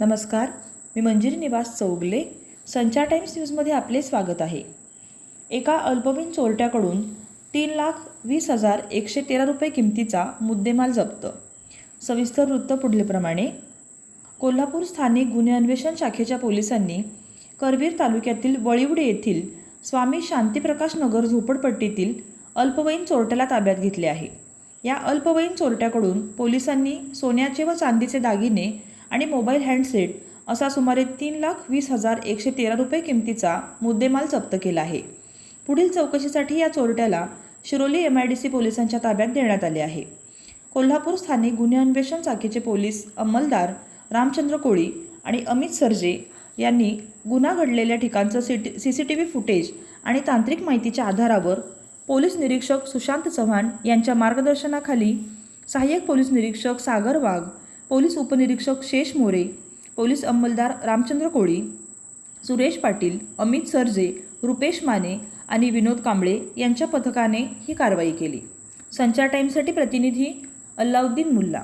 नमस्कार मी मंजिरी निवास चौगले संचार टाइम्स न्यूजमध्ये आपले स्वागत आहे. एका अल्पवयीन चोरट्याकडून तीन लाख वीस हजार एकशे तेरा रुपये किमतीचा मुद्देमाल जप्त. सविस्तर वृत्त पुढल्याप्रमाणे कोल्हापूर स्थानिक गुन्हे अन्वेषण शाखेच्या पोलिसांनी करवीर तालुक्यातील वळिवडे येथील स्वामी शांतीप्रकाश नगर झोपडपट्टीतील अल्पवयीन चोरट्याला ताब्यात घेतले आहे. या अल्पवयीन चोरट्याकडून पोलिसांनी सोन्याचे व चांदीचे दागिने आणि मोबाईल हँडसेट असा सुमारे तीन लाख वीस हजार एकशे तेरा रुपये किमतीचा मुद्देमाल जप्त केला आहे. पुढील चौकशीसाठी या चोरट्याला Shiroli M I D C पोलिसांच्या ताब्यात देण्यात आले आहे. कोल्हापूर स्थानिक गुन्हे अन्वेषण शाखेचे पोलीस अंमलदार रामचंद्र कोळी आणि अमित सरजे यांनी गुन्हा घडलेल्या ठिकाणचं C C C T V footage आणि तांत्रिक माहितीच्या आधारावर पोलीस निरीक्षक सुशांत चव्हाण यांच्या मार्गदर्शनाखाली सहाय्यक पोलीस निरीक्षक सागर वाघ पोलीस उपनिरीक्षक शेष मोरे पोलीस अंमलदार रामचंद्र कोळी सुरेश पाटील अमित सरजे रुपेश माने आणि विनोद कांबळे यांच्या पथकाने ही कारवाई केली. संचार टाईमसाठी प्रतिनिधी अल्लाउद्दीन मुल्ला.